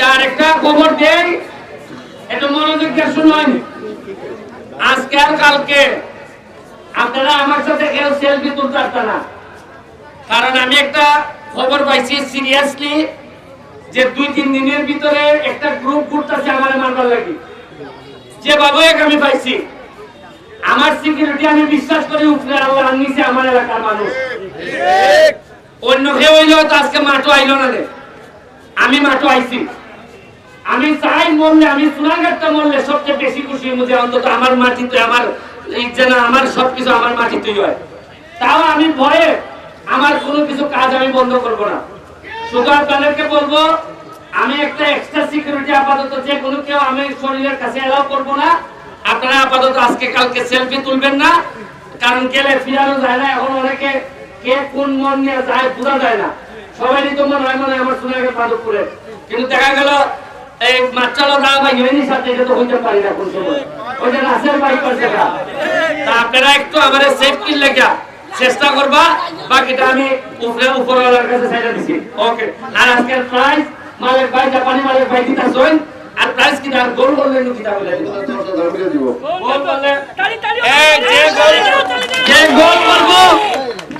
একটা খবর দেই একটু মনোযোগ দিয়ে শুনুন। আজকে আর কালকে আপনারা আমার সাথে কেউ সেলফি তুলতে না। কারণ আমি একটা খবর পাইছি সিরিয়াসলি যে দুই তিন দিনের ভিতরে একটা গ্রুপ ঘুরতেছে আমার মারবার লাগি। যে বাবু এক আমি পাইছি। আমার সিকিউরিটি আমি বিশ্বাস করি উপরে আল্লাহ নিচে আমার এলাকার মানুষ। অন্য কেউ হইলে হয়তো আজকে মাঠও আইলো না রে। আমি মাঠও আইছি। আমি চাই মরলে, আমি চুনাঘাটটা মরলে সবচেয়ে বেশি খুশি যে অন্তত আমার মাটিতে, আমার যেন আমার সবকিছু আমার মাটিতেই হয়। তাও আমি ভয়ে আমার কোনো কিছু কাজ আমি বন্ধ করব না। শুধু আপনাদেরকে বলব, আমি একটা এক্সট্রা সিকিউরিটি আপাতত যে কোনো কেউ আমি শরীরের কাছে এলাও করব না। আপনারা আপাতত আজকে কালকে সেলফি তুলবেন না, কারণ গেলে ফিরানো যায় না। এখন অনেকে কে কোন মন নিয়ে যায়, বোঝা যায় না। সবাই তো মনে হয় মনে হয় আমার সোনাকে মাধবপুরে। কিন্তু দেখা গেল এই মাচালো না বা ইউনির সাথে তো হইতে পারি না কোন সময়। ওইটা রাসের বাইক করছে না। তা আপনারা একটু আমার সেফটির লেখা চেষ্টা করবা, বাকিটা আমি উপরে কাছে দিছি। ওকে আর আজকের প্রাইস মালিক ভাই জাপানি মালিক ভাই জয়েন আর প্রাইস কি আর গোল করলেন কি তা বলে? গোল এই, যে গোল যে গোল করব,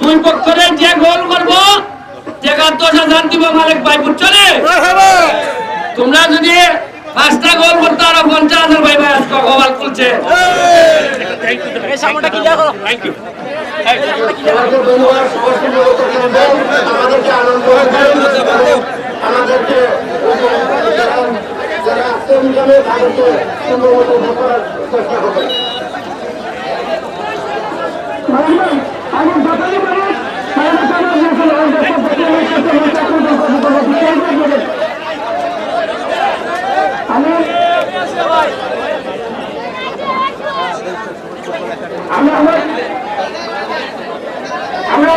দুই পক্ষরে যে গোল করব দিব মালিক ভাই, বুঝছ রে? তোমরা যদি পাঁচটা গোল করতে আরও পঞ্চাশ হাজার ভাই ভাই আজকে গোল খুলছে আমাদেরকে আনন্দ আমাদেরকে যারা তাদেরকে চেষ্টা করবেন আমরা আমরা আমরা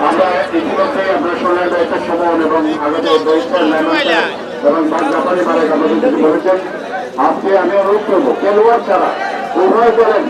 আমরা ইতিমধ্যে দায়িত্ব সমন এবং আগত বহিষ্কার এবং জাপানি মালিক আমাদের কিছু আজকে আমি অনুরোধ করব, খেলোয়াড় ছাড়া উভয় করেন